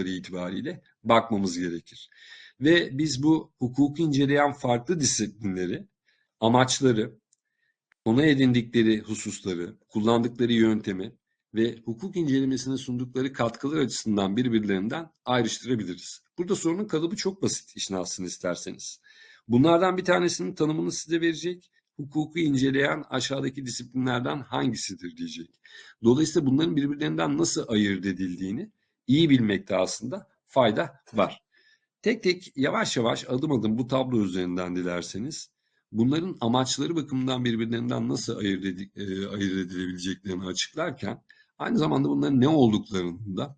hatları itibariyle bakmamız gerekir. Ve biz bu hukuku inceleyen farklı disiplinleri, amaçları, konu edindikleri hususları, kullandıkları yöntemi ve hukuk incelemesine sundukları katkılar açısından birbirlerinden ayrıştırabiliriz. Burada sorunun kalıbı çok basit işin aslını isterseniz. Bunlardan bir tanesinin tanımını size verecek, hukuku inceleyen aşağıdaki disiplinlerden hangisidir diyecek. Dolayısıyla bunların birbirlerinden nasıl ayırt edildiğini iyi bilmekte aslında fayda var. Tek tek yavaş yavaş adım adım bu tablo üzerinden dilerseniz bunların amaçları bakımından birbirlerinden nasıl ayırt, edi, e, ayırt edilebileceklerini açıklarken aynı zamanda bunların ne olduklarını da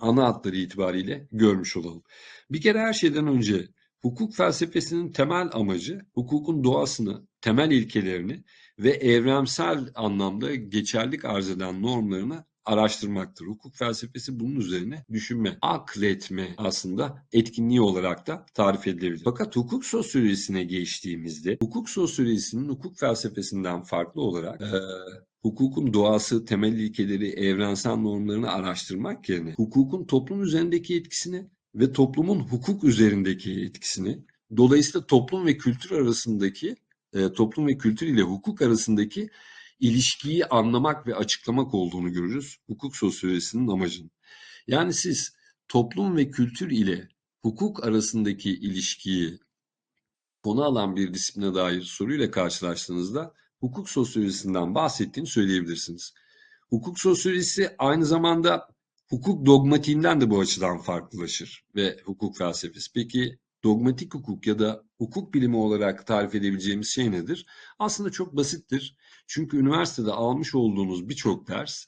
ana hatları itibariyle görmüş olalım. Bir kere her şeyden önce hukuk felsefesinin temel amacı hukukun doğasını, temel ilkelerini ve evrensel anlamda geçerlik arz eden normlarını araştırmaktır. Hukuk felsefesi bunun üzerine düşünme, akletme aslında etkinliği olarak da tarif edilebilir. Fakat hukuk sosyolojisine geçtiğimizde hukuk sosyolojisinin hukuk felsefesinden farklı olarak e, hukukun doğası, temel ilkeleri, evrensel normlarını araştırmak yerine hukukun toplum üzerindeki etkisini ve toplumun hukuk üzerindeki etkisini, dolayısıyla toplum ve kültür arasındaki, e, toplum ve kültür ile hukuk arasındaki ilişkiyi anlamak ve açıklamak olduğunu görürüz hukuk sosyolojisinin amacının. Yani siz toplum ve kültür ile hukuk arasındaki ilişkiyi konu alan bir disipline dair soruyla karşılaştığınızda hukuk sosyolojisinden bahsettiğini söyleyebilirsiniz. Hukuk sosyolojisi aynı zamanda hukuk dogmatiğinden de bu açıdan farklılaşır ve hukuk felsefesi. Peki dogmatik hukuk ya da hukuk bilimi olarak tarif edebileceğimiz şey nedir? Aslında çok basittir. Çünkü üniversitede almış olduğunuz birçok ders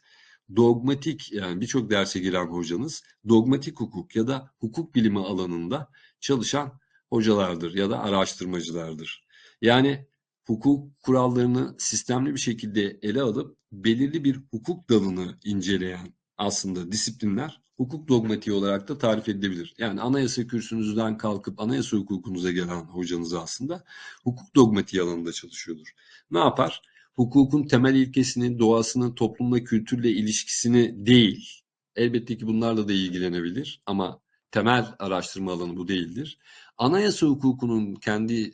dogmatik yani birçok derse giren hocanız dogmatik hukuk ya da hukuk bilimi alanında çalışan hocalardır ya da araştırmacılardır. Yani hukuk kurallarını sistemli bir şekilde ele alıp belirli bir hukuk dalını inceleyen aslında disiplinler hukuk dogmatiği olarak da tarif edilebilir. Yani anayasa kürsünüzden kalkıp anayasa hukukunuza gelen hocanız aslında hukuk dogmatiği alanında çalışıyordur. Ne yapar? Hukukun temel ilkesini, doğasını, toplumla, kültürle ilişkisini değil. Elbette ki bunlarla da ilgilenebilir ama temel araştırma alanı bu değildir. Anayasa hukukunun kendi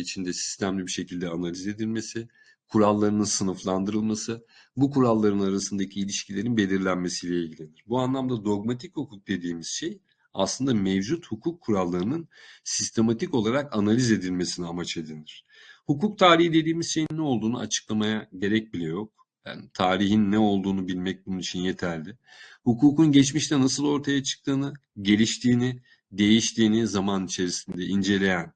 içinde sistemli bir şekilde analiz edilmesi, kurallarının sınıflandırılması, bu kuralların arasındaki ilişkilerin belirlenmesiyle ilgilenir. Bu anlamda dogmatik hukuk dediğimiz şey aslında mevcut hukuk kurallarının sistematik olarak analiz edilmesine amaç edinir. Hukuk tarihi dediğimiz şeyin ne olduğunu açıklamaya gerek bile yok. Yani tarihin ne olduğunu bilmek bunun için yeterli. Hukukun geçmişte nasıl ortaya çıktığını, geliştiğini, değiştiğini zaman içerisinde inceleyen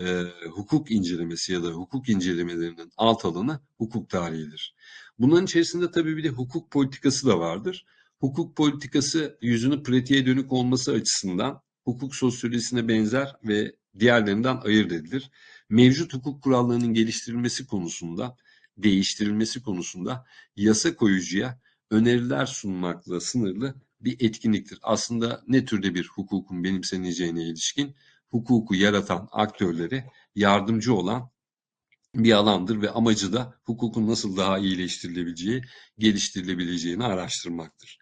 e, hukuk incelemesi ya da hukuk incelemelerinin alt alanı hukuk tarihidir. Bunların içerisinde tabii bir de hukuk politikası da vardır. Hukuk politikası yüzünü pratiğe dönük olması açısından hukuk sosyolojisine benzer ve diğerlerinden ayırt edilir. Mevcut hukuk kurallarının geliştirilmesi konusunda, değiştirilmesi konusunda yasa koyucuya öneriler sunmakla sınırlı bir etkinliktir. Aslında ne türde bir hukukun benimseneceğine ilişkin hukuku yaratan aktörlere yardımcı olan bir alandır ve amacı da hukukun nasıl daha iyileştirilebileceği, geliştirilebileceğini araştırmaktır.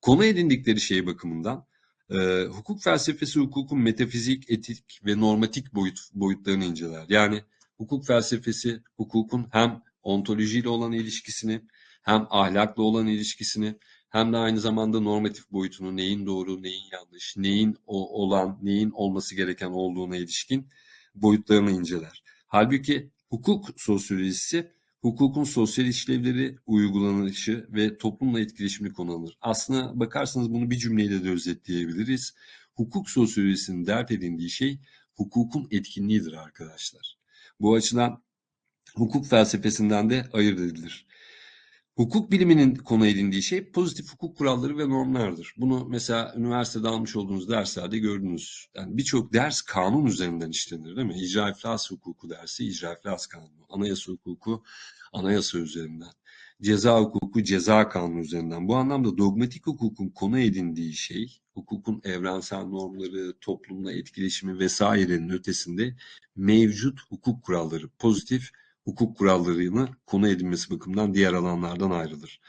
Konu edindikleri şey bakımından e, hukuk felsefesi hukukun metafizik, etik ve normatik boyut, boyutlarını inceler. Yani hukuk felsefesi hukukun hem ontolojiyle olan ilişkisini hem ahlakla olan ilişkisini hem de aynı zamanda normatif boyutunu neyin doğru, neyin yanlış, neyin o, olan, neyin olması gereken olduğuna ilişkin boyutlarını inceler. Halbuki hukuk sosyolojisi hukukun sosyal işlevleri, uygulanışı ve toplumla etkileşimini konu alır. Aslına bakarsanız bunu bir cümleyle de özetleyebiliriz. Hukuk sosyolojisinin dert edindiği şey hukukun etkinliğidir arkadaşlar. Bu açıdan hukuk felsefesinden de ayırt edilir. Hukuk biliminin konu edindiği şey pozitif hukuk kuralları ve normlardır. Bunu mesela üniversitede almış olduğunuz derslerde gördünüz. Yani birçok ders kanun üzerinden işlenir değil mi? İcra iflas hukuku dersi, icra iflas kanunu. Anayasa hukuku, anayasa üzerinden. Ceza hukuku, ceza kanunu üzerinden. Bu anlamda dogmatik hukukun konu edindiği şey, hukukun evrensel normları, toplumla etkileşimi vesairenin ötesinde mevcut hukuk kuralları, pozitif hukuk kurallarını konu edinmesi bakımından diğer alanlardan ayrılır.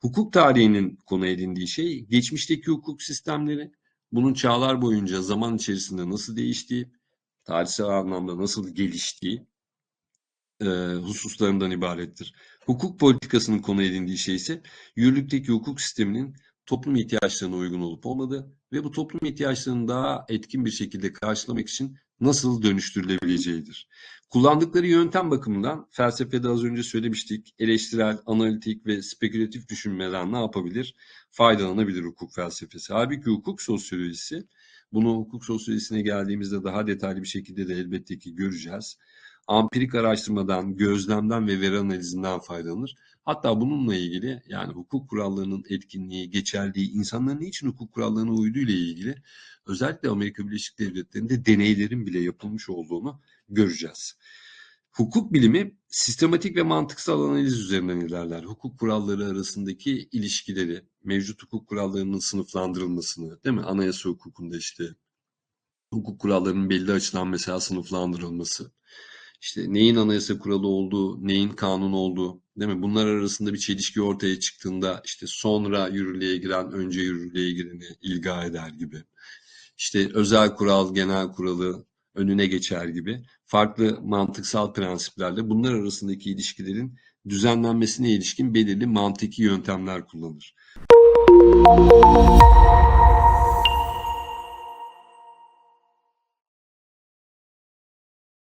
Hukuk tarihinin konu edindiği şey geçmişteki hukuk sistemleri, bunun çağlar boyunca zaman içerisinde nasıl değiştiği, tarihsel anlamda nasıl geliştiği e, hususlarından ibarettir. Hukuk politikasının konu edindiği şey ise yürürlükteki hukuk sisteminin toplum ihtiyaçlarına uygun olup olmadığı ve bu toplum ihtiyaçlarını daha etkin bir şekilde karşılamak için nasıl dönüştürülebileceğidir. Kullandıkları yöntem bakımından felsefede az önce söylemiştik eleştirel, analitik ve spekülatif düşünmeden ne yapabilir? Faydalanabilir hukuk felsefesi. Halbuki hukuk sosyolojisi bunu hukuk sosyolojisine geldiğimizde daha detaylı bir şekilde de elbette ki göreceğiz. Ampirik araştırmadan, gözlemden ve veri analizinden faydalanır. Hatta bununla ilgili yani hukuk kurallarının etkinliği, geçerliği, insanların niçin hukuk kurallarına uyduğu ile ilgili özellikle Amerika Birleşik Devletleri'nde deneylerin bile yapılmış olduğunu göreceğiz. Hukuk bilimi sistematik ve mantıksal analiz üzerinden ilerler. Hukuk kuralları arasındaki ilişkileri, mevcut hukuk kurallarının sınıflandırılmasını, değil mi? Anayasa hukukunda işte hukuk kurallarının belli açıdan mesela sınıflandırılması, işte neyin anayasa kuralı olduğu, neyin kanun olduğu, değil mi? Bunlar arasında bir çelişki ortaya çıktığında işte sonra yürürlüğe giren önce yürürlüğe gireni ilga eder gibi. İşte özel kural, genel kuralı önüne geçer gibi farklı mantıksal prensiplerle bunlar arasındaki ilişkilerin düzenlenmesine ilişkin belirli mantıki yöntemler kullanır.